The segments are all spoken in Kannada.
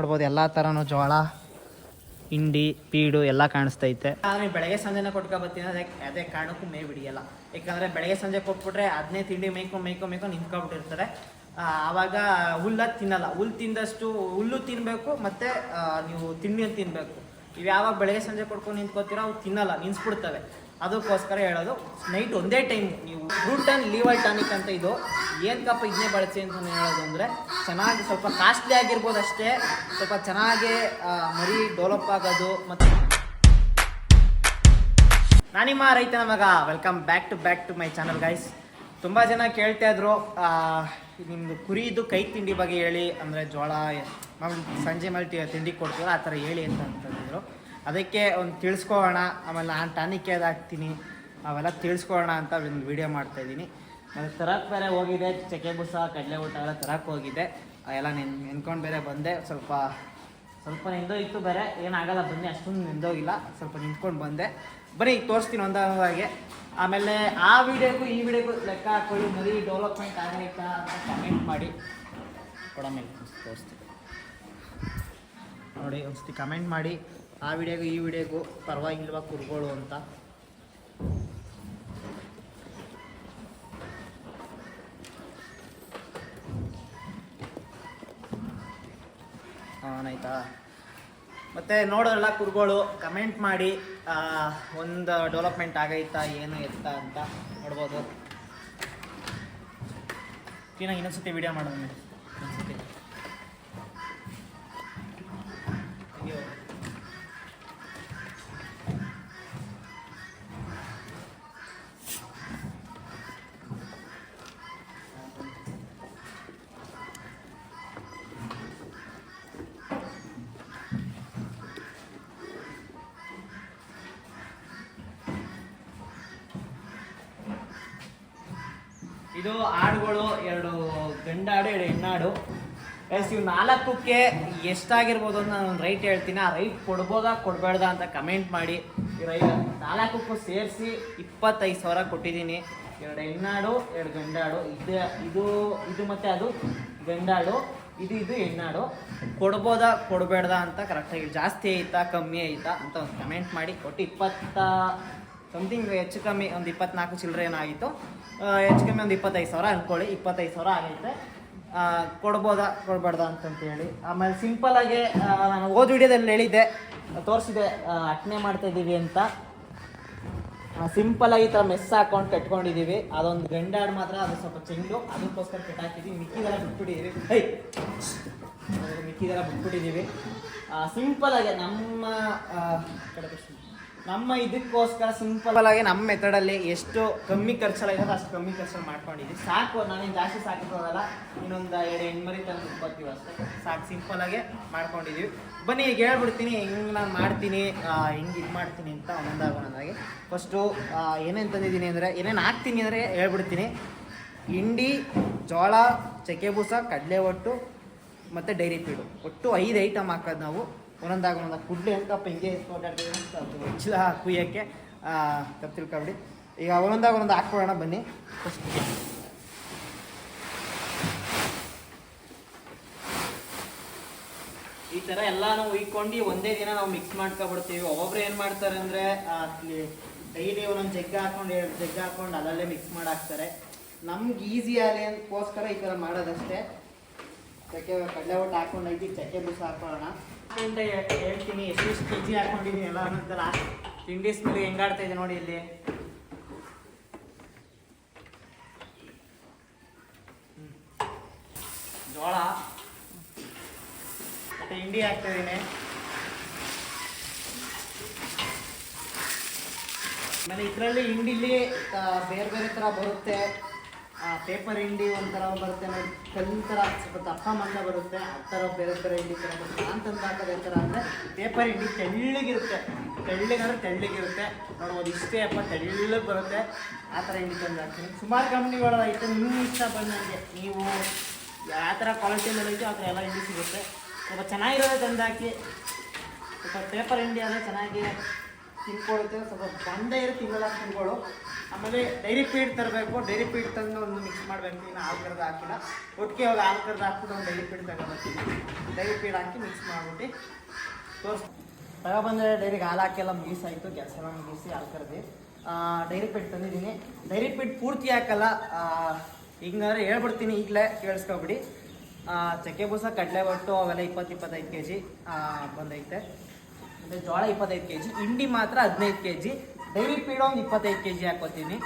ನೋಡ್ಬೋದು, ಎಲ್ಲ ಥರನೂ ಜೋಳ, ಹಿಂಡಿ, ಪೀಡು ಎಲ್ಲ ಕಾಣಿಸ್ತೈತೆ. ಆದರೆ ಬೆಳಗ್ಗೆ ಸಂಜೆನೇ ಕೊಟ್ಕೊಬತ್ತೀನಿ ಅದಕ್ಕೆ ಅದೇ ಕಾರಣಕ್ಕೂ ಮೇ ಬಿಡಿಯಲ್ಲ. ಯಾಕಂದರೆ ಬೆಳಗ್ಗೆ ಸಂಜೆ ಕೊಟ್ಬಿಟ್ರೆ ಅದನ್ನೇ ತಿಂಡಿ ಮೇಯ್ಕೊಂಡು ಮೇಯ್ಕೊಂಡು ಮೇಯ್ಕೊಂಡು ನಿಂತ್ಕೊಬಿಟ್ಟಿರ್ತಾರೆ ಆವಾಗ ಹುಲ್ಲ ತಿನ್ನಲ್ಲ. ಹುಲ್ಲು ತಿಂದಷ್ಟು ಹುಲ್ಲು ತಿನ್ನಬೇಕು ಮತ್ತು ನೀವು ತಿಂಡಿ ತಿನ್ನಬೇಕು ಇವು ಯಾವಾಗ ಬೆಳಗ್ಗೆ ಸಂಜೆ ಕೊಡ್ಕೊಂಡು ನಿಂತ್ಕೋತೀರೋ ಅವು ತಿನ್ನಲ್ಲ ನಿನ್ಸ್ಬಿಡ್ತವೆ ಅದಕ್ಕೋಸ್ಕರ ಹೇಳೋದು, ನೈಟ್ ಒಂದೇ ಟೈಮ್ ನೀವು ರೂಟ್ ಆ್ಯಂಡ್ ಲೀವರ್ ಟಾನಿಕ್ ಅಂತ ಇದು ಏನಕ್ಕಪ್ಪ ಇದನ್ನೇ ಬಳಸಿ ಅಂತ ನಾನು ಹೇಳೋದು ಅಂದರೆ, ಚೆನ್ನಾಗಿ ಸ್ವಲ್ಪ ಕಾಸ್ಟ್ಲಿ ಆಗಿರ್ಬೋದು ಅಷ್ಟೇ, ಸ್ವಲ್ಪ ಚೆನ್ನಾಗಿ ಮರಿ ಡೆವಲಪ್ ಆಗೋದು ಮತ್ತು ನಾನಿಮ್ಮ ರೈತನ ಮಗ welcome back to back to my channel guys ತುಂಬ ಜನ ಕೇಳ್ತಾ ಇದ್ರು ನಿಮ್ಮದು ಕುರಿದು ಕೈ ತಿಂಡಿ ಬಗ್ಗೆ ಹೇಳಿ, ಅಂದರೆ ಜೋಳ ಮಾಮೂಲಿ ಸಂಜೆ ಮೇಲೆ ತಿ- ತಿಂಡಿ ಕೊಡ್ತೀವಲ್ಲ, ಆ ಥರ ಹೇಳಿ ಅಂತ ಅಂತಂದಿದ್ರು ಅದಕ್ಕೆ ಒಂದು ತಿಳಿಸ್ಕೊಳ್ಳೋಣ ಆಮೇಲೆ ನಾನು ಟಾನಿಕ್ ಯಾವ್ದು ಹಾಕ್ತೀನಿ ಅವೆಲ್ಲ ತಿಳಿಸ್ಕೊಳ್ಳೋಣ ಅಂತ ಒಂದು ವಿಡಿಯೋ ಮಾಡ್ತಾಯಿದ್ದೀನಿ ಮತ್ತು ತರಕ್ಕೆ ಬೇರೆ ಹೋಗಿದೆ, ಚಕ್ಕೆ ಬುಸ, ಕಡಲೆ ಊಟ ಎಲ್ಲ ತರಕ್ ಹೋಗಿದ್ದೆ ಎಲ್ಲ ನೆನ್, ನೆನ್ಕೊಂಡು ಬೇರೆ ಬಂದೆ. ಸ್ವಲ್ಪ ಸ್ವಲ್ಪ ನಿಂದೋಗಿತ್ತು ಬೇರೆ, ಏನಾಗಲ್ಲ, ಬನ್ನಿ, ಅಷ್ಟೊಂದು ನಿಂದೋಗಿಲ್ಲ ಸ್ವಲ್ಪ ನಿಂತ್ಕೊಂಡು ಬಂದೆ. ಬರೀ ಈಗ ತೋರಿಸ್ತೀನಿ ಒಂದಾಗೆ ಆಮೇಲೆ ಆ ವಿಡಿಯೋಗೂ ಈ ವಿಡಿಯೋಗೂ ಲೆಕ್ಕ ಹಾಕೊಳ್ಳಿ, ಮರಿ ಡೆವಲಪ್ಮೆಂಟ್ ಆಗೈತಾ ಅಂತ ಕಮೆಂಟ್ ಮಾಡಿ. ಕೊಡ ಮೇಲೆ ತೋರಿಸ್ತೀನಿ. ನೋಡಿ ಒಂದ್ಸತಿ ಕಮೆಂಟ್ ಮಾಡಿ. ಆ ವಿಡಿಯೋಗೂ ಈ ವಿಡಿಯೋಗೂ ಪರವಾಗಿಲ್ವಾ ಕುರ್ಗೋಳು ಅಂತ ಆಯ್ತಾ ಮತ್ತೆ ನೋಡೋಲ್ಲ ಕುರ್ಗೋಳು ಕಮೆಂಟ್ ಮಾಡಿ ಒಂದು ಡೆವಲಪ್ಮೆಂಟ್ ಆಗೈತಾ, ಏನು ಎತ್ತ ಅಂತ ನೋಡ್ಬೋದು. ಇನ್ನು ಇನ್ನೊಂದ್ಸತಿ ವೀಡಿಯೋ ಮಾಡೋಣ. ಇನ್ನೊಂದ್ಸತಿ. ಇದು ಆಡುಗಳು ಎರಡು ಗಂಡಾಡು, ಎರಡು ಹೆಣ್ಣಾಡು. ಎಸ್ ಇವು ನಾಲ್ಕಕ್ಕೆ ಎಷ್ಟಾಗಿರ್ಬೋದು ಅಂತ ನಾನು ರೈಟ್ ಹೇಳ್ತೀನಿ. ಆ ರೈಟ್ ಕೊಡ್ಬೋದಾ ಕೊಡಬೇಡ್ದಾ ಅಂತ ಕಮೆಂಟ್ ಮಾಡಿ. ಈ ರೈಟ್ ನಾಲ್ಕಕ್ಕೂ ಸೇರಿಸಿ ಇಪ್ಪತ್ತೈದು ಸಾವಿರ ಕೊಟ್ಟಿದ್ದೀನಿ. ಎರಡು ಹೆಣ್ಣಾಡು, ಎರಡು ಗಂಡಾಡು. ಇದು ಇದು ಇದು ಮತ್ತೆ ಅದು ಗಂಡಾಡು, ಇದು ಇದು ಹೆಣ್ಣಾಡು. ಕೊಡ್ಬೋದಾ ಕೊಡಬೇಡ್ದಾ ಅಂತ ಕರೆಕ್ಟಾಗಿ ಜಾಸ್ತಿ ಐತಾ, ಕಮ್ಮಿ ಐತಾ ಅಂತ ಒಂದು ಕಮೆಂಟ್ ಮಾಡಿ. ಕೊಟ್ಟು ಇಪ್ಪತ್ತ ಸಮಥಿಂಗ್ ಹೆಚ್ಚು ಕಮ್ಮಿ ಒಂದು ಇಪ್ಪತ್ನಾಲ್ಕು ಚಿಲ್ಲರೆ ಏನಾಗಿತ್ತು? ಆ, ಹೆಚ್ಚು ಕಮ್ಮಿ ಒಂದು ಇಪ್ಪತ್ತೈದು ಸಾವಿರ ಅಂದ್ಕೊಳ್ಳಿ ಇಪ್ಪತ್ತೈದು ಸಾವಿರ ಆಗೈತೆ ಕೊಡ್ಬೋದಾ ಕೊಡ್ಬಾರ್ದಾ ಅಂತಂತೇಳಿ. ಆಮೇಲೆ ಸಿಂಪಲಾಗಿ ನಾನು ಓದ್ ವಿಡಿಯೋದಲ್ಲಿ ಹೇಳಿದ್ದೆ ತೋರಿಸಿದೆ ಅಟ್ನೆ ಮಾಡ್ತಾಯಿದ್ದೀವಿ ಅಂತ. ಸಿಂಪಲಾಗಿ ಈ ಥರ ಮೆಸ್ ಹಾಕೊಂಡು ಕಟ್ಕೊಂಡಿದ್ದೀವಿ. ಅದೊಂದು ಗಂಡಾಡ್ ಮಾತ್ರ ಅದು ಸ್ವಲ್ಪ ಚೆಂಡು. ಅದಕ್ಕೋಸ್ಕರ ಕಟ್ಟಾಕಿದ್ದೀವಿ ಮಿಕ್ಕಿದೆಲ್ಲ ಬಿಟ್ಬಿಟ್ಟಿದ್ದೀವಿ. ಅದು ಮಿಕ್ಕಿದೆಲ್ಲ ಬಿಟ್ಬಿಟ್ಟಿದ್ದೀವಿ. ಸಿಂಪಲ್ ಆಗಿ ನಮ್ಮ ಕಡೆ. ನಮ್ಮ ಇದಕ್ಕೋಸ್ಕರ ಸಿಂಪಲ್ ಆಗಿ ನಮ್ಮ ಮೆಥಡಲ್ಲಿ ಎಷ್ಟು ಕಮ್ಮಿ ಖರ್ಚಲ್ಲ ಅಷ್ಟು ಕಮ್ಮಿ ಖರ್ಚಲ್ಲಿ ಮಾಡ್ಕೊಂಡಿದ್ವಿ. ಸಾಕು ನಾನೇನು ಜಾಸ್ತಿ ಸಾಕಿರೋದಲ್ಲ ಇನ್ನೊಂದು ಎರಡು ಹೆಣ್ಮರಿ ತಂದು ಬರ್ತೀವಿ ಅಷ್ಟೇ. ಸಾಕು ಸಿಂಪಲ್ ಆಗಿ ಮಾಡ್ಕೊಂಡಿದೀವಿ. ಬನ್ನಿ ಈಗ ಹೇಳ್ಬಿಡ್ತೀನಿ ಹೆಂಗೆ ನಾನು ಮಾಡ್ತೀನಿ ಹೆಂಗೆ ಇದು ಮಾಡ್ತೀನಿ ಅಂತ ಒಂದಾಗ ಒಂದಾಗಿ ಫಸ್ಟು ಏನೇನು ತಂದಿದ್ದೀನಿ ಅಂದರೆ ಏನೇನು ಹಾಕ್ತೀನಿ ಅಂದರೆ ಹೇಳ್ಬಿಡ್ತೀನಿ. ಹಿಂಡಿ ಜೋಳ ಚಕ್ಕೆ ಬೂಸ ಕಡಲೆ ಒಟ್ಟು ಮತ್ತು ಡೈರಿ ಫೀಡು ಒಟ್ಟು ಐದು ಐಟಮ್ ಹಾಕೋದು ನಾವು. ಒಂದೊಂದಾಗ ಒಂದೊಂದು ಕುಡ್ಲಿ ಹೆಂಗಪ್ಪ ಹಿಂಗೆ ಹೆಚ್ಚಿಲ್ಲ ಕುಯ್ಯೋಕ್ಕೆ ತಪ್ಪು ತಿಳ್ಕೊಬಿಡಿ ಈಗ ಒಂದೊಂದಾಗ ಒಂದೊಂದು ಹಾಕ್ಕೊಳ್ಳೋಣ ಬನ್ನಿ. ಈ ಥರ ಎಲ್ಲಾನು ಉಯ್ಕೊಂಡು ಒಂದೇ ದಿನ ನಾವು ಮಿಕ್ಸ್ ಮಾಡ್ಕೊಬಿಡ್ತೀವಿ. ಒಬ್ಬೊಬ್ರು ಏನು ಮಾಡ್ತಾರೆ ಅಂದರೆ ಡೈಲಿ ಒಂದೊಂದು ಜಗ್ಗ ಹಾಕೊಂಡು ಎರಡು ಜಗ್ಗ ಹಾಕೊಂಡು ಅದರಲ್ಲೇ ಮಿಕ್ಸ್ ಮಾಡಿ ಹಾಕ್ತಾರೆ ನಮ್ಗೆ ಈಸಿ ಆಗಲಿ ಅಂತಕ್ಕೋಸ್ಕರ ಈ ಥರ ಮಾಡೋದಷ್ಟೇ. ಚಕ್ಕೆ ಕಡಲೆ ಒಟ್ಟು ಹಾಕ್ಕೊಂಡು ಐತಿ ಚಕ್ಕೆ ಬಿಸಿ ಹಾಕೊಳ್ಳೋಣ ಹೇಳ್ತೀನಿ. ಎಷ್ಟೆಷ್ಟು ಕೆ ಜಿ ಹಾಕೊಂಡಿದ್ದೀನಿ ಎಲ್ಲ ಅನ್ನೋದಲ್ಲ ತಿಂಡಿ ಸ್ಮೆಲ್ ಹೆಂಗಾಡ್ತಾ ಇದೆ ನೋಡಿ ಇಲ್ಲಿ. ಜೋಳ. ಮತ್ತೆ ಹಿಂಡಿ ಹಾಕ್ತಾ ಇದ್ದೀನಿ ಆಮೇಲೆ ಇದರಲ್ಲಿ ಹಿಂಡಿಲಿ ಬೇರೆ ಬೇರೆ ಥರ ಬರುತ್ತೆ. ಪೇಪರ್ ಹಿಂಡಿ ಒಂಥರ ಬರುತ್ತೆ ಕಲ್ಲಿನ ಥರ ಸ್ವಲ್ಪ ದಪ್ಪ ಮಂದ ಬರುತ್ತೆ, ಆ ಥರ ಬೇರೆ ಬೇರೆ ಹಿಂಡಿ ಥರ ಬರುತ್ತೆ. ನಾನು ತಂದು ಹಾಕೋದು ಯಾವ ಥರ ಅಂದರೆ ಪೇಪರ್ ಹಿಂಡಿ ತೆಳ್ಳಗಿರುತ್ತೆ. ತೆಳ್ಳಗಂದ್ರೆ ತೆಳ್ಳಗಿರುತ್ತೆ. ನೋಡ್ಬೋದು ಇಷ್ಟೇ ಅಪ್ಪ, ತೆಳ್ಳಗೆ ಬರುತ್ತೆ. ಆ ಥರ ಹಿಂಡಿ ತಂದು ಹಾಕ್ತೀನಿ. ಸುಮಾರು ಕಂಪ್ನಿಗಳ ಐತೆ ನಿಮ್ಮ ಇಷ್ಟ ಬಂದಂಗೆ ನೀವು ಯಾವ ಥರ ಕ್ವಾಲಿಟಿ ಮೇಲೆ ಐತೆ ಆ ಥರ ಎಲ್ಲ ಹಿಂಡಿ ಸಿಗುತ್ತೆ. ಸ್ವಲ್ಪ ಚೆನ್ನಾಗಿರೋದೇ ತಂದು ಹಾಕಿ. ಸ್ವಲ್ಪ ಪೇಪರ್ ಹಿಂಡಿ ಅಂದರೆ ಚೆನ್ನಾಗಿ ತಿನ್ಕೊಳ್ಳುತ್ತೆ ಸ್ವಲ್ಪ ಬಂದೇ ಇರೋ ತಿಂಗಳ ತಿನ್ಕೊಳ್ಳು ಆಮೇಲೆ ಡೈರಿ ಫೀಡ್ ತರಬೇಕು ಡೈರಿ ಫೀಡ್ ತಂದು ಒಂದು ಮಿಕ್ಸ್ ಮಾಡಬೇಕು. ಇನ್ನು ಹಾಲು ಕರೆದು ಹಾಕಿಲ್ಲ. ಒಟ್ಟಿಗೆ ಇವಾಗ ಹಾಲು ಕರೆದು ಹಾಕ್ಬಿಟ್ಟು ಒಂದು ಡೈರಿ ಫೀಡ್ ತಗೊಂಡ್ಬರ್ತೀನಿ ಡೈರಿ ಫೀಡ್ ಹಾಕಿ ಮಿಕ್ಸ್ ಮಾಡಿಬಿಟ್ಟು ತೋರಿಸ್ ಬಂದರೆ ಡೈರಿಗೆ ಹಾಲು ಹಾಕಿಲ್ಲ ಮುಗಿಸಾಯಿತು. ಕೆಲಸ ಎಲ್ಲ ಮುಗಿಸಿ ಹಾಲು ಕರೆದು. ಡೈರಿ ಫೀಡ್ ತಂದಿದ್ದೀನಿ. ಡೈರಿ ಫೀಡ್ ಪೂರ್ತಿ ಹಾಕಲ್ಲ. ಹಿಂಗಾದ್ರೆ ಹೇಳ್ಬಿಡ್ತೀನಿ ಈಗಲೇ, ಕೇಳಿಸ್ಕೊಬಿಡಿ. ಚಕ್ಕೆ ಬೂಸ ಕಡಲೆ ಒಟ್ಟು ಅವೆಲ್ಲ ಇಪ್ಪತ್ತು ಇಪ್ಪತ್ತೈದು ಕೆ ಜಿ ಬಂದೈತೆ. ಮತ್ತು ಜೋಳ ಇಪ್ಪತ್ತೈದು ಕೆ ಜಿ ಹಿಂಡಿ ಮಾತ್ರ ಹದಿನೈದು ಕೆ ಜಿ ಡೈರಿ ಪೀಡ ಒಂದು ಇಪ್ಪತ್ತೈದು ಕೆ ಜಿ ಹಾಕೋತೀನಿ.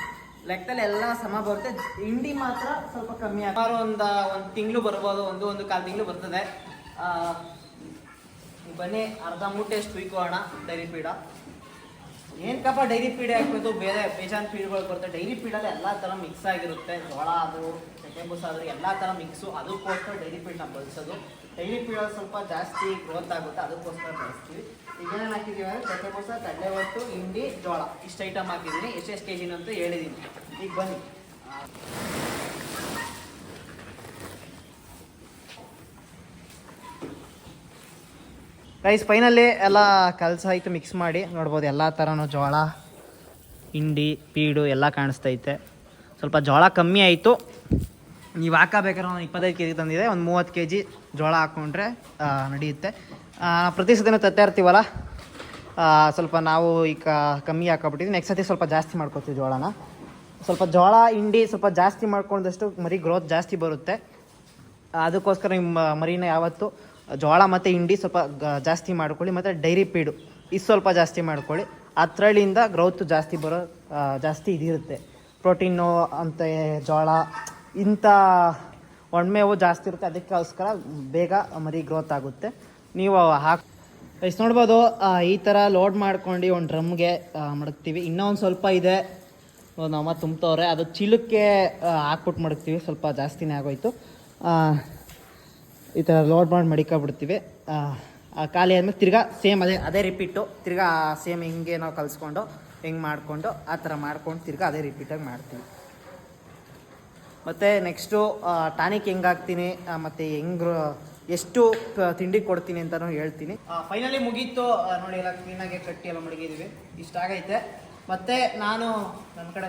ಲೆಕ್ಕದಲ್ಲಿ ಎಲ್ಲ ಸಮ ಬರುತ್ತೆ. ಹಿಂಡಿ ಮಾತ್ರ ಸ್ವಲ್ಪ ಕಮ್ಮಿ ಆಗ್ತಾರೆ ಒಂದು ಒಂದು ತಿಂಗಳು ಬರ್ಬೋದು, ಒಂದು ಒಂದು ಕಾಲು ತಿಂಗಳು ಬರ್ತದೆ. ಬನ್ನಿ, ಅರ್ಧ ಮೂಟೆ ಉಯ್ಕೋಣ ಡೈರಿ ಪೀಡ ಏನಕ್ಕಪ್ಪ ಡೈರಿ ಫೀಡ್ ಹಾಕ್ಬೇಕು ಬೇರೆ ಬೇಜಾನ್ ಫೀಡ್ಗಳು ಬರುತ್ತೆ. ಡೈರಿ ಪೀಡಲ್ಲಿ ಎಲ್ಲ ಥರ ಮಿಕ್ಸ್ ಆಗಿರುತ್ತೆ. ಜೋಳ ಅದು ಚಕ್ಕೆ ಬೂಸ ಆದ್ರೆ, ಎಲ್ಲ ಥರ ಮಿಕ್ಸು ಅದಕ್ಕೋಸ್ಕರ ಡೈರಿ ಪೀಡ್ನ ಬಳಸೋದು. ಡೈರಿ ಪೀಡಲ್ಲಿ ಸ್ವಲ್ಪ ಜಾಸ್ತಿ ಗ್ರೋತ್ ಆಗುತ್ತೆ, ಅದಕ್ಕೋಸ್ಕರ ಬಳಸ್ತೀವಿ. ಈಗ ಏನೇನು ಹಾಕಿದ್ದೀವಿ ಅಂದರೆ ಕಡಲೆ ಒಟ್ಟು, ಹಿಂಡಿ, ಜೋಳ. ಇಷ್ಟು ಐಟಮ್ ಹಾಕಿದ್ದೀನಿ. ಎಷ್ಟೆಷ್ಟು ಕೆ ಅಂತ ಹೇಳಿದ್ದೀನಿ ಈಗ ಬನ್ನಿ. ರೈಸ್ ಫೈನಲ್ಲಿ ಎಲ್ಲ ಕಲಸಾಯಿತು ಮಿಕ್ಸ್ ಮಾಡಿ. ನೋಡ್ಬೋದು, ಎಲ್ಲ ಥರನೂ ಜೋಳ, ಹಿಂಡಿ, ಪೀಡು ಎಲ್ಲ ಕಾಣಿಸ್ತೈತೆ. ಸ್ವಲ್ಪ ಜೋಳ ಕಮ್ಮಿ ಆಯಿತು. ನೀವು ಹಾಕಬೇಕಾದ್ರೆ ಒಂದು ಇಪ್ಪತ್ತೈದು ಕೆ ಜಿ ತಂದಿದೆ. ಒಂದು ಮೂವತ್ತು ಕೆ ಜಿ ಜೋಳ ಹಾಕ್ಕೊಂಡ್ರೆ ನಡೆಯುತ್ತೆ. ಪ್ರತಿ ಸತಿನೂ ತತ್ತಾ ಇರ್ತೀವಲ್ಲ ಸ್ವಲ್ಪ ನಾವು ಈಗ ಕಮ್ಮಿ ಹಾಕೊಬಿಟ್ಟಿದ್ವಿ. ನೆಕ್ಸ್ಟ್ ಸತಿ ಸ್ವಲ್ಪ ಜಾಸ್ತಿ ಮಾಡ್ಕೊತೀವಿ ಜೋಳನ. ಸ್ವಲ್ಪ ಜೋಳ, ಹಿಂಡಿ ಸ್ವಲ್ಪ ಜಾಸ್ತಿ ಮಾಡ್ಕೊಂಡಷ್ಟು ಮರಿ ಗ್ರೋತ್ ಜಾಸ್ತಿ ಬರುತ್ತೆ. ಅದಕ್ಕೋಸ್ಕರ ನಿಮ್ಮ ಮರಿನ ಯಾವತ್ತು ಜೋಳ ಮತ್ತು ಹಿಂಡಿ ಸ್ವಲ್ಪ ಜಾಸ್ತಿ ಮಾಡ್ಕೊಳ್ಳಿ, ಮತ್ತು ಡೈರಿ ಪೀಡು ಇದು ಸ್ವಲ್ಪ ಜಾಸ್ತಿ ಮಾಡ್ಕೊಳ್ಳಿ. ಅತ್ರಳಿಯಿಂದ ಗ್ರೋತ್ ಜಾಸ್ತಿ ಬರೋ ಜಾಸ್ತಿ ಇದಿರುತ್ತೆ. ಪ್ರೋಟೀನು ಅಂತ ಜೋಳ, ಇಂಥ ಒಣಮೇವು ಜಾಸ್ತಿ ಇರುತ್ತೆ, ಅದಕ್ಕೋಸ್ಕರ ಬೇಗ ಮರಿ ಗ್ರೋತ್ ಆಗುತ್ತೆ. ನೀವು ಹಾಕಿ ಎಷ್ಟು ನೋಡ್ಬೋದು ಈ ಥರ ಲೋಡ್ ಮಾಡ್ಕೊಂಡು ಒಂದು ಡ್ರಮ್ಗೆ ಮಡಗ್ತೀವಿ. ಇನ್ನೂ ಒಂದು ಸ್ವಲ್ಪ ಇದೆ. ನಮ್ಮ ತುಂಬ್ತವ್ರೆ. ಅದು ಚೀಲಕ್ಕೆ ಹಾಕ್ಬಿಟ್ಟು ಮಡಗ್ತೀವಿ. ಸ್ವಲ್ಪ ಜಾಸ್ತಿನೇ ಆಗೋಯ್ತು. ಈ ಥರ ಲೋಡ್ ಮಾಡಿ ಮಡಿಕೊಬಿಡ್ತೀವಿ. ಖಾಲಿ ಆದಮೇಲೆ ತಿರ್ಗಾ ಸೇಮ್ ಅದೇ ಅದೇ ರಿಪೀಟು ತಿರ್ಗಾ ಸೇಮ್ ಹಿಂಗೆ ನಾವು ಕಲಿಸ್ಕೊಂಡು, ಹಿಂಗೆ ಮಾಡಿಕೊಂಡು, ಆ ಥರ ಮಾಡ್ಕೊಂಡು ತಿರ್ಗಾ ಅದೇ ರಿಪೀಟಾಗಿ ಮಾಡ್ತೀವಿ. ಮತ್ತು ನೆಕ್ಸ್ಟು ಟಾನಿಕ್ ಹೆಂಗೆ ಹಾಕ್ತೀನಿ ಮತ್ತು ಹೆಂಗ್ ಎಷ್ಟು ತಿಂಡಿ ಕೊಡ್ತೀನಿ ಅಂತಲೂ ಹೇಳ್ತೀನಿ. ಫೈನಲಿ ಮುಗೀತು ನೋಡಿ ಎಲ್ಲ ಕ್ಲೀನಾಗಿ ಕಟ್ಟಿ ಎಲ್ಲ ಮಡಗಿದ್ದೀವಿ ಇಷ್ಟ ಆಗೈತೆ. ಮತ್ತೆ ನಾನು ನನ್ನ ಕಡೆ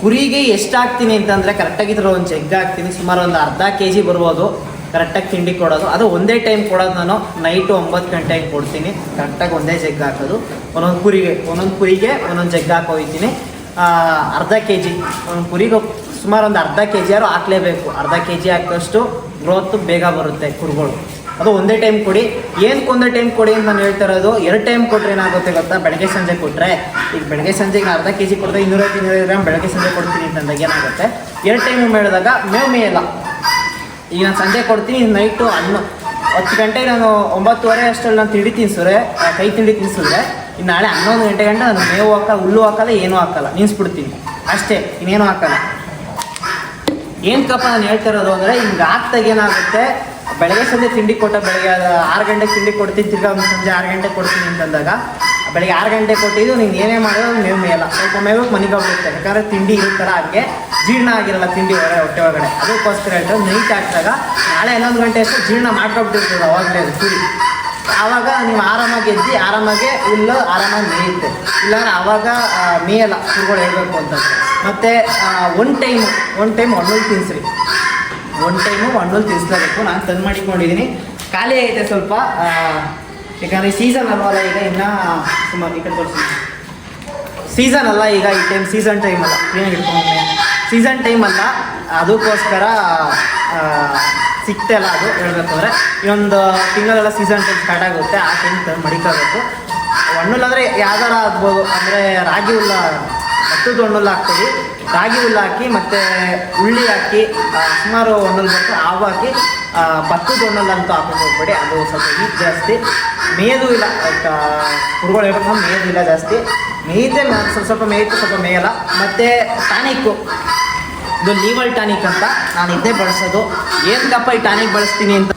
ಕುರಿಗೆ ಎಷ್ಟು ಹಾಕ್ತೀನಿ ಅಂತಂದರೆ ಕರೆಕ್ಟಾಗಿ ಇದ್ರ ಒಂದು ಜಗ್ ಹಾಕ್ತೀನಿ. ಸುಮಾರು ಒಂದು ಅರ್ಧ ಕೆ ಜಿ ಬರ್ಬೋದು. ಕರೆಕ್ಟಾಗಿ ತಿಂಡಿ ಕೊಡೋದು ಅದು ಒಂದೇ ಟೈಮ್ ಕೊಡೋದು ನಾನು ನೈಟು ಒಂಬತ್ತು ಗಂಟೆಗೆ ಕೊಡ್ತೀನಿ ಕರೆಕ್ಟಾಗಿ ಒಂದೇ ಜಗ್ ಹಾಕೋದು ಒಂದೊಂದು ಕುರಿಗೆ ಒಂದೊಂದು ಕುರಿಗೆ ಒಂದೊಂದು ಜಗ್ ಹಾಕೋಯ್ತೀನಿ ಅರ್ಧ ಕೆ ಜಿ ಒಂದು ಕುರಿಗೆ ಸುಮಾರು ಒಂದು ಅರ್ಧ ಕೆ ಜಿ ಯಾರು ಹಾಕ್ಲೇಬೇಕು ಅರ್ಧ ಕೆ ಜಿ ಹಾಕಿದಷ್ಟು ಗ್ರೋತ್ ಬೇಗ ಬರುತ್ತೆ ಕುರುಗಳು ಅದು ಒಂದೇ ಟೈಮ್ ಕೊಡಿ ಏನಕ್ಕೆ ಒಂದೇ ಟೈಮ್ ಕೊಡಿ ಅಂತ ನಾನು ಹೇಳ್ತಾ ಇರೋದು ಎರಡು ಟೈಮ್ ಕೊಟ್ಟರೆ ಏನಾಗುತ್ತೆ ಗೊತ್ತಾ ಬೆಳಗ್ಗೆ ಸಂಜೆ ಕೊಟ್ಟರೆ ಈಗ ಬೆಳಗ್ಗೆ ಸಂಜೆಗೆ ಅರ್ಧ ಕೆ ಜಿ ಕೊಟ್ಟರೆ ಇನ್ನೂರೈವತ್ತು ಇನ್ನೂರೈದು ಗ್ರಾಮ್ ಬೆಳಗ್ಗೆ ಸಂಜೆ ಕೊಡ್ತೀನಿ ಅಂತಂದಾಗ ಏನಾಗುತ್ತೆ ಎರಡು ಟೈಮ್ ಮಾಡಿದಾಗ ಮೇವು ಮೇಯಲ್ಲ ಈಗ ನಾನು ಸಂಜೆ ಕೊಡ್ತೀನಿ ನೈಟು ಹಣ್ಣು ಹತ್ತು ಗಂಟೆಗೆ ನಾನು ಒಂಬತ್ತುವರೆ ಅಷ್ಟರಲ್ಲಿ ನಾನು ತಿಂಡಿ ತಿನ್ಸಿದ್ರೆ ಕೈ ತಿಂಡಿ ತಿನ್ಸಿದ್ರೆ ಇನ್ನು ನಾಳೆ ಹನ್ನೊಂದು ಗಂಟೆ ಗಂಟೆ ನಾನು ಮೇವು ಹಾಕಲ್ಲ, ಹುಲ್ಲು ಹಾಕಲ್ಲ, ಏನೂ ಹಾಕಲ್ಲ. ನಿನ್ಸ್ಬಿಡ್ತೀನಿ. ಅಷ್ಟೇ, ಇನ್ನೇನು ಹಾಕಲ್ಲ. ಏನಕ್ಕಪ್ಪ ನಾನು ಹೇಳ್ತಾ ಇರೋದು ಅಂದರೆ, ಹಿಂಗೆ ಆಗ್ತಾಗ ಏನಾಗುತ್ತೆ, ಬೆಳಗ್ಗೆ ಸಂಜೆ ತಿಂಡಿ ಕೊಟ್ಟ, ಬೆಳಗ್ಗೆ ಆರು ಗಂಟೆಗೆ ತಿಂಡಿ ಕೊಡ್ತೀನಿ, ತಿರ್ಗಾ ಸಂಜೆ ಆರು ಗಂಟೆ ಕೊಡ್ತೀನಿ ಅಂತಂದಾಗ ಬೆಳಗ್ಗೆ ಆರು ಗಂಟೆ ಕೊಟ್ಟಿದ್ದು, ನೀನು ಏನೇ ಮಾಡಿದ್ರು ಮೇವು ಮೇಯಲ್ಲ ಸ್ವಲ್ಪ ಮೇವು ಮನೆಗೆ ಹೋಗುತ್ತೆ ಯಾಕಂದರೆ ತಿಂಡಿ ಇರುತ್ತಲ್ಲ ಅದಕ್ಕೆ ಜೀರ್ಣ ಆಗಿರಲ್ಲ ತಿಂಡಿ ಹೊರ, ಹೊಟ್ಟೆ ಒಳಗಡೆ. ಅದಕ್ಕೋಸ್ಕರ ಹೇಳ್ತಾರೆ ನೈಟ್ ಹಾಕಿದಾಗ ನಾಳೆ ಹನ್ನೊಂದು ಗಂಟೆ ಅಷ್ಟು ಜೀರ್ಣ ಮಾಡ್ಕೊಬಿಟ್ಟಿರ್ತದೆ ಅವಾಗಲೇ ಅದು ಕುರಿ ಆವಾಗ ನೀವು ಆರಾಮಾಗಿ ಎದ್ದು, ಆರಾಮಾಗಿ ಹುಲ್ಲು, ಆರಾಮಾಗಿ ಮೇಯುತ್ತೆ. ಇಲ್ಲಾಂದ್ರೆ ಆವಾಗ ಮೇಯಲ್ಲ, ಕುರುಗಳು ಹೇಳಬೇಕು ಅಂತ. ಮತ್ತು ಒನ್ ಟೈಮು ಒನ್ ಟೈಮ್ ಹಣ್ಣುಲ್ ತಿನ್ಸ್ರಿ. ಒನ್ ಟೈಮು ಹಣ್ಣುಲ್ ತಿನ್ಸ್ಲೇಬೇಕು. ನಾನು ತಂದು ಮಾಡಿಕೊಂಡಿದ್ದೀನಿ ಖಾಲಿ ಐತೆ ಸ್ವಲ್ಪ ಯಾಕಂದರೆ ಸೀಸನ್ ಅಲ್ವಲ್ಲ ಈಗ ಇನ್ನೂ ಸುಮಾರು ಈ ಕಡೆ ತೋರಿಸಿ ಸೀಸನ್ ಅಲ್ಲ, ಈಗ ಈ ಟೈಮ್ ಸೀಸನ್ ಟೈಮ್ ಅಲ್ಲ. ಕ್ಲೀನಾಗಿ ಸೀಸನ್ ಟೈಮ್ ಅಲ್ಲ, ಅದಕ್ಕೋಸ್ಕರ ಸಿಕ್ತಲ್ಲ ಅದು ಹೇಳಬೇಕು ಅಂದರೆ. ಇನ್ನೊಂದು ತಿಂಗಳೆಲ್ಲ ಸೀಸನ್ ಟೈಮ್ ಸ್ಟಾರ್ಟ್ ಆಗುತ್ತೆ, ಆ ಟೈಮ್ ತಂದು ಮಡಿಕೋಬೇಕು. ಹಣ್ಣುಲ್ಲಾದರೆ ಯಾವ್ದಾರ ಆಗ್ಬೋದು, ಅಂದರೆ ರಾಗಿ ಹುಲ್ಲ ಭತ್ತದ ಹಣ್ಣುಲ್ಲ ಹಾಕ್ತೀವಿ. ರಾಗಿ ಹುಲ್ಲ ಹಾಕಿ, ಮತ್ತು ಉಳ್ಳಿ ಹಾಕಿ ಸುಮಾರು ಹಣ್ಣುಲ್ ಬರ್ತದೆ ಹಾವು ಹಾಕಿ ಭತ್ತದ ಹಣ್ಣುಲ್ಲ ಅಂತೂ ಹಾಕೊಂಡು ಹೋಗ್ಬೇಡಿ, ಅದು ಸ್ವಲ್ಪ ಹೀಟ್ ಜಾಸ್ತಿ. ಮೇಯದು ಇಲ್ಲ ಕುರುಗಳು ಹೇಳ್ಬೇಕು ಮೇಯೋದು ಇಲ್ಲ ಜಾಸ್ತಿ. ಮೇಯ್ದೆ ಮ- ಸ್ವಲ್ಪ ಸ್ವಲ್ಪ ಮೇಯ್ತು, ಸ್ವಲ್ಪ ಮೇಯಲ್ಲ. ಮತ್ತು ಟಾನಿಕ್ಕು ಇದು ಲೀವಲ್ ಟಾನಿಕ್ ಅಂತ ನಾನು ಇದೇ ಬಳಸೋದು. ಏನಕ್ಕಪ್ಪ ಈ ಟಾನಿಕ್ ಬಳಸ್ತೀನಿ ಅಂತ?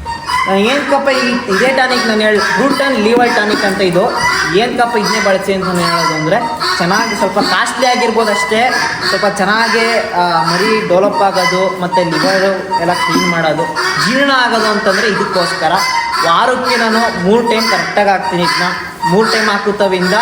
ಏನಕ್ಕಪ್ಪ ಈ ಇದೇ ಟಾನಿಕ್ ನಾನು ಹೇಳಿ ಬ್ರೂಟನ್ ಲೀವಲ್ ಟಾನಿಕ್ ಅಂತ ಇದು. ಏನಕ್ಕಪ್ಪ ಇದನ್ನೇ ಬಳಸಿ ಅಂತ ನಾನು ಹೇಳೋದು ಅಂದರೆ, ಚೆನ್ನಾಗಿ ಸ್ವಲ್ಪ ಕಾಸ್ಟ್ಲಿ ಆಗಿರ್ಬೋದು ಅಷ್ಟೇ. ಸ್ವಲ್ಪ ಚೆನ್ನಾಗಿ ಮರಿ ಡೆವಲಪ್ ಆಗೋದು, ಮತ್ತು ಲಿವರು ಎಲ್ಲ ಕ್ಲೀನ್ ಮಾಡೋದು, ಜೀರ್ಣ ಆಗೋದು ಅಂತಂದರೆ ಇದಕ್ಕೋಸ್ಕರ. ವಾರಕ್ಕೆ ನಾನು ಮೂರು ಟೈಮ್ ಕರೆಕ್ಟಾಗಿ ಹಾಕ್ತೀನಿ ಇದನ್ನ ಮೂರು ಟೈಮ್ ಹಾಕುತ್ತವಿಂದ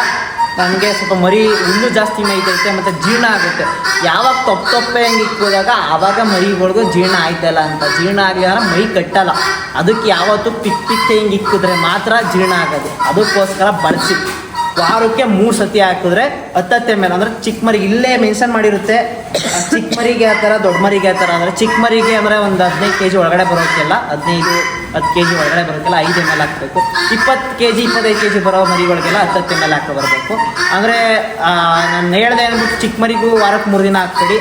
ನನಗೆ ಸ್ವಲ್ಪ ಮರಿ ಹುಲ್ಲು ಜಾಸ್ತಿ ಮೇಯ್ತೈತೆ, ಮತ್ತು ಜೀರ್ಣ ಆಗುತ್ತೆ. ಯಾವಾಗ ತಪ್ಪು ತಪ್ಪೆ ಹಂಗೆ ಇಕ್ಕೋದಾಗ ಆವಾಗ ಮರಿಗಳ್ಗೂ ಜೀರ್ಣ ಆಯ್ತಲ್ಲ ಅಂತ. ಜೀರ್ಣ ಆಗಿದಾಗ ಮೈ ಕಟ್ಟಲ್ಲ. ಅದಕ್ಕೆ ಯಾವತ್ತೂ ಪಿಕ್ ಪಿಕ್ಕೆ ಹಿಂಗೆ ಇಕ್ಕಿದ್ರೆ ಮಾತ್ರ ಜೀರ್ಣ ಆಗೋದು. ಅದಕ್ಕೋಸ್ಕರ ಬಳಸಿ ವಾರಕ್ಕೆ ಮೂರು ಸತಿ ಹಾಕಿದ್ರೆ ಹತ್ತತ್ತೆ ಮೇಲೆ. ಅಂದರೆ ಚಿಕ್ಕ ಮರಿಗೆ ಇಲ್ಲೇ ಮೆನ್ಷನ್ ಮಾಡಿರುತ್ತೆ. ಚಿಕ್ಕ ಮರಿಗೆ ಆ ಥರ, ದೊಡ್ಡ ಮರಿಗೆ ಆ ಥರ. ಅಂದರೆ ಚಿಕ್ಕ ಮರಿಗೆ ಅಂದರೆ ಒಂದು ಹದಿನೈದು ಕೆ ಜಿ ಒಳಗಡೆ ಬರೋಕ್ಕೆಲ್ಲ ಹದಿನೈದು ಹತ್ತು ಕೆ ಜಿ ಒಳಗಡೆ ಬರೋಕ್ಕೆಲ್ಲ ಐದು ಎಂ ಎಲ್ ಹಾಕಬೇಕು. ಇಪ್ಪತ್ತು ಕೆ ಜಿ ಇಪ್ಪತ್ತೈದು ಕೆ ಜಿ ಬರೋ ಮರಿಗಳಿಗೆಲ್ಲ ಹತ್ತತ್ತು ಎಂ ಎಲ್ ಹಾಕೋ ಬರಬೇಕು. ಅಂದರೆ ನಾನು ಹೇಳ್ದೆ ಅಂದ್ಬಿಟ್ಟು ಚಿಕ್ಕ ಮರಿಗೂ ವಾರಕ್ಕೆ ಮೂರು ದಿನ ಹಾಕ್ಬೇಡಿ.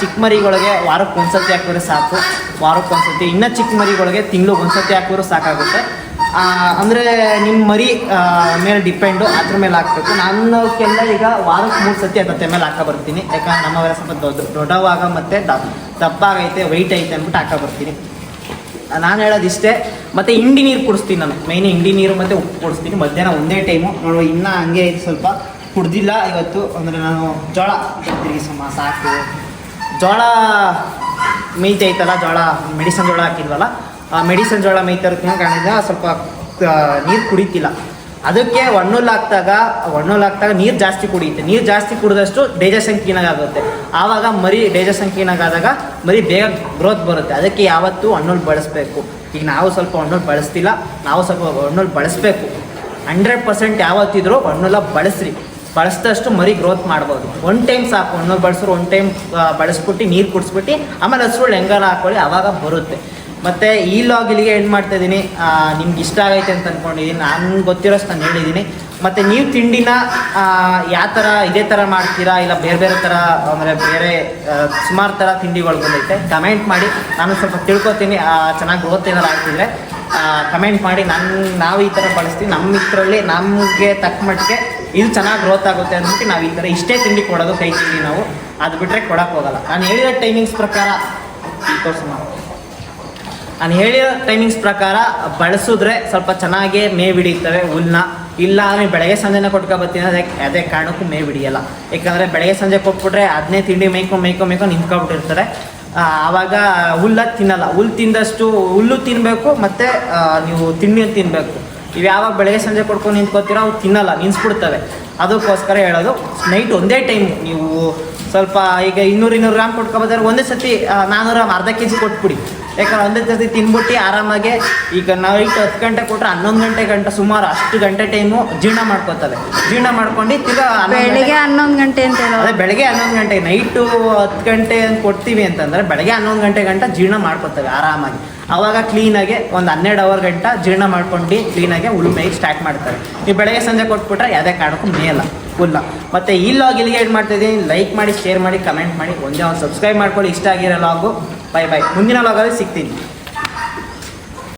ಚಿಕ್ಕ ಮರಿಗಳಿಗೆ ವಾರಕ್ಕೆ ಒಂದ್ಸತಿ ಹಾಕಿದ್ರೆ ಸಾಕು. ವಾರಕ್ಕೆ ಒಂದ್ಸತಿ, ಇನ್ನು ಚಿಕ್ಕ ಮರಿಗಳಿಗೆ ತಿಂಗ್ಳಿಗೆ ಒಂದ್ಸತಿ ಹಾಕಿದ್ರು ಸಾಕಾಗುತ್ತೆ. ಅಂದರೆ ನಿಮ್ಮ ಮರಿ ಮೇಲೆ ಡಿಪೆಂಡು ಅದ್ರ ಮೇಲೆ ಹಾಕ್ಬೇಕು. ನಾನು ಕೆಲ ಈಗ ವಾರಕ್ಕೆ ಮೂರು ಸತಿ ಅದತ್ತೆ ಮೇಲೆ ಹಾಕೋ ಬರ್ತೀನಿ. ಯಾಕಂದ್ರೆ ನಮ್ಮ ಸ್ವಲ್ಪ ದೊಡ್ಡ ದೊಡ್ಡವಾಗ ಮತ್ತು ದಪ್ಪ ದಪ್ಪ ಆಗೈತೆ ವೈಟ್ ಐತೆ ಅಂದ್ಬಿಟ್ಟು ಹಾಕೋ ಬರ್ತೀನಿ. ನಾನು ಹೇಳೋದು ಇಷ್ಟೇ, ಮತ್ತೆ ಹಿಂಡಿ ನೀರು ಕುಡಿಸ್ತೀನಿ ನಾನು. ಮೈನ್ ಹಿಂಡಿ ನೀರು ಮತ್ತೆ ಉಪ್ಪು ಕುಡಿಸ್ತೀನಿ. ಮಧ್ಯಾಹ್ನ ಒಂದೇ ಟೈಮು ನೋಡುವ ಇನ್ನೂ ಹಂಗೆ ಇದು ಸ್ವಲ್ಪ. ಕುಡ್ದಿಲ್ಲ ಇವತ್ತು, ಅಂದರೆ ನಾನು ಜೋಳ ತಿರುಗಿ ಸಮ ಸಾಕು. ಜೋಳ ಮೇಯ್ತೈತಲ್ಲ ಜೋಳ, ಮೆಡಿಸನ್ ಜೋಳ ಹಾಕಿದ್ವಲ್ಲ, ಆ ಮೆಡಿಸನ್ ಜೋಳ ಮೀತರ ಕಾರಣ ಸ್ವಲ್ಪ ನೀರು ಕುಡಿತಿಲ್ಲ. ಅದಕ್ಕೆ ಒಣ್ಣೂಲ್ ಹಾಕ್ದಾಗ ಒಣ್ಣೂಲ್ ಹಾಕ್ದಾಗ ನೀರು ಜಾಸ್ತಿ ಕುಡಿಯುತ್ತೆ. ನೀರು ಜಾಸ್ತಿ ಕುಡಿದಷ್ಟು ಡೈಜೆಷನ್ ಸಂಕೀರ್ಣಾಗುತ್ತೆ ಆವಾಗ ಮರಿ ಡೈಜೆಷನ್ ಸಂಕೀರ್ಣಾಗಾದಾಗ ಮರಿ ಬೇಗ ಗ್ರೋತ್ ಬರುತ್ತೆ. ಅದಕ್ಕೆ ಯಾವತ್ತೂ ಹಣ್ಣುಲ್ ಬಳಸಬೇಕು. ಈಗ ನಾವು ಸ್ವಲ್ಪ ಹಣ್ಣುಲ್ ಬಳಸ್ತಿಲ್ಲ, ನಾವು ಸ್ವಲ್ಪ ಹಣ್ಣುಲ್ ಬಳಸಬೇಕು. ಹಂಡ್ರೆಡ್ ಪರ್ಸೆಂಟ್ ಯಾವತ್ತಿದ್ರು ಹಣ್ಣುಲ್ಲ ಬಳಸ್ರಿ. ಬಳಸಿದಷ್ಟು ಮರಿ ಗ್ರೋತ್ ಮಾಡ್ಬೋದು. ಒನ್ ಟೈಮ್ ಸಾಕು. ಹಣ್ಣು ಬಳಸಿದ್ರು ಒನ್ ಟೈಮ್ ಬಳಸ್ಬಿಟ್ಟು ನೀರು ಕುಡಿಸ್ಬಿಟ್ಟು, ಆಮೇಲೆ ಹಸಿರು ಹೆಂಗಾರ ಹಾಕೊಳ್ಳಿ ಆವಾಗ ಬರುತ್ತೆ. ಮತ್ತು ಈ ಲಾಗ್ ಇಲ್ಲಿಗೆ ಎಂಡ್ ಮಾಡ್ತಾ ಇದ್ದೀನಿ. ನಿಮ್ಗೆ ಇಷ್ಟ ಆಗೈತೆ ಅಂತ ಅಂದ್ಕೊಂಡಿದ್ದೀನಿ ನಾನು ಗೊತ್ತಿರೋಷ್ಟು ನಾನು ಹೇಳಿದ್ದೀನಿ. ಮತ್ತು ನೀವು ತಿಂಡಿನ ಯಾವ ಥರ ಇದೇ ಥರ ಮಾಡ್ತೀರಾ? ಇಲ್ಲ ಬೇರೆ ಬೇರೆ ಥರ ಅಂದರೆ ಬೇರೆ ಸುಮಾರು ಥರ ತಿಂಡಿಗಳು ಬಂದೈತೆ. ಕಮೆಂಟ್ ಮಾಡಿ. ನಾನು ಸ್ವಲ್ಪ ತಿಳ್ಕೊತೀನಿ. ಚೆನ್ನಾಗಿ ಗ್ರೋತ್ ಏನಾರು ಆಗ್ತಿದ್ರೆ ಕಮೆಂಟ್ ಮಾಡಿ. ನನ್ನ ನಾವು ಈ ಥರ ಬಳಸ್ತೀವಿ. ನಮ್ಮ ಇದರಲ್ಲಿ ನಮಗೆ ತಕ್ಕ ಮಟ್ಟಿಗೆ ಇದು ಚೆನ್ನಾಗಿ ಗ್ರೋತ್ ಆಗುತ್ತೆ ಅಂದ್ಬಿಟ್ಟು ನಾವು ಈ ಥರ ಇಷ್ಟೇ ತಿಂಡಿ ಕೊಡೋದು ಕೈ ತಿಂಡಿ ನಾವು. ಅದು ಬಿಟ್ಟರೆ ಕೊಡೋಕ್ಕೆ ಹೋಗಲ್ಲ. ನಾನು ಹೇಳಿದ ಟೈಮಿಂಗ್ಸ್ ಪ್ರಕಾರ ಮಾಡು. ನಾನು ಹೇಳಿರೋ ಟೈಮಿಂಗ್ಸ್ ಪ್ರಕಾರ ಬಳಸಿದ್ರೆ ಸ್ವಲ್ಪ ಚೆನ್ನಾಗೇ ಮೇವು ಹಿಡಿತವೆ ಹುಲ್ಲನ್ನ ಇಲ್ಲ ಅಂದರೆ ಬೆಳಗ್ಗೆ ಸಂಜೆನ ಕೊಟ್ಕೊ ಬರ್ತೀನಿ ಅದಕ್ಕೆ ಅದೇ ಕಾರಣಕ್ಕೂ ಮೇವು ಹಿಡಿಯಲ್ಲ ಯಾಕಂದರೆ ಬೆಳಗ್ಗೆ ಸಂಜೆ ಕೊಟ್ಬಿಟ್ರೆ ಅದನ್ನೇ ತಿಂಡಿ ಮೇಯ್ಕೊಂಡು ಮೇಯ್ಕೊಂಡು ಮೇಯ್ಕೊಂಡು ನಿಂತ್ಕೊಬಿಟ್ಟಿರ್ತಾರೆ ಆವಾಗ ಹುಲ್ಲ ತಿನ್ನಲ್ಲ. ಹುಲ್ಲು ತಿಂದಷ್ಟು ಹುಲ್ಲು ತಿನ್ನಬೇಕು ಮತ್ತು ನೀವು ತಿಂಡಿ ತಿನ್ನಬೇಕು ಇವು ಯಾವಾಗ ಬೆಳಗ್ಗೆ ಸಂಜೆ ಕೊಟ್ಕೊಂಡು ನಿಂತ್ಕೋತೀರೋ ಅವು ತಿನ್ನಲ್ಲ ನಿನ್ಸ್ಬಿಡ್ತವೆ ಅದಕ್ಕೋಸ್ಕರ ಹೇಳೋದು ನೈಟ್ ಒಂದೇ ಟೈಮ್ ನೀವು ಸ್ವಲ್ಪ ಈಗ ಇನ್ನೂರು ಇನ್ನೂರು ಗ್ರಾಮ್ ಕೊಟ್ಕೊಬೋದಾದ್ರೆ ಒಂದೇ ಸತಿ ನಾನ್ನೂರ ಅರ್ಧ ಕೆ ಜಿ ಕೊಟ್ಬಿಡಿ. ಯಾಕಂದ್ರೆ ಒಂದೇ ಸತಿ ತಿನ್ಬಿಟ್ಟು ಆರಾಮಾಗಿ ಈಗ ನೈಟ್ ಹತ್ತು ಗಂಟೆ ಕೊಟ್ಟರೆ ಹನ್ನೊಂದು ಗಂಟೆ ಗಂಟೆ ಸುಮಾರು ಅಷ್ಟು ಗಂಟೆ ಟೈಮು ಜೀರ್ಣ ಮಾಡ್ಕೋತವೆ. ಜೀರ್ಣ ಮಾಡ್ಕೊಂಡು ತಿರ್ಗಾ ಬೆಳಗ್ಗೆ ಹನ್ನೊಂದು ಗಂಟೆ ಅಂತ ಅದೇ ಬೆಳಗ್ಗೆ ಹನ್ನೊಂದು ಗಂಟೆ ನೈಟು ಹತ್ತು ಗಂಟೆ ಅಂತ ಕೊಡ್ತೀವಿ ಅಂತಂದ್ರೆ ಬೆಳಗ್ಗೆ ಹನ್ನೊಂದು ಗಂಟೆ ಗಂಟ ಜೀರ್ಣ ಮಾಡ್ಕೊತವೆ ಆರಾಮಾಗಿ. ಅವಾಗ ಕ್ಲೀನಾಗಿ ಒಂದು ಹನ್ನೆರಡು ಅವರ್ ಗಂಟ ಜೀರ್ಣ ಮಾಡ್ಕೊಂಡು ಕ್ಲೀನಾಗಿ ಉಳುಮೆಗೆ ಸ್ಟಾರ್ಟ್ ಮಾಡ್ತಾರೆ. ಈ ಬೆಳಗ್ಗೆ ಸಂಜೆ ಕೊಟ್ಬಿಟ್ರೆ ಯಾವುದೇ ಕಾರಣಕ್ಕೂ ಮೇಯಲ್ಲ ಹುಲ್ಲ ಮತ್ತು ಈ ಲಾಗ್ ಇಲ್ಲಿಗೆ ಏನು ಮಾಡ್ತಿದ್ದೀನಿ ಲೈಕ್ ಮಾಡಿ ಶೇರ್ ಮಾಡಿ ಕಮೆಂಟ್ ಮಾಡಿ. ಒಂದೇ ಒಂದು ಸಬ್ಸ್ಕ್ರೈಬ್ ಮಾಡ್ಕೊಳ್ಳಿ. ಇಷ್ಟ ಆಗಿರೋ ಲಾಗು ಬೈ ಬೈ ಮುಂದಿನ ಲಾಗಲ್ಲಿ ಸಿಗ್ತೀನಿ.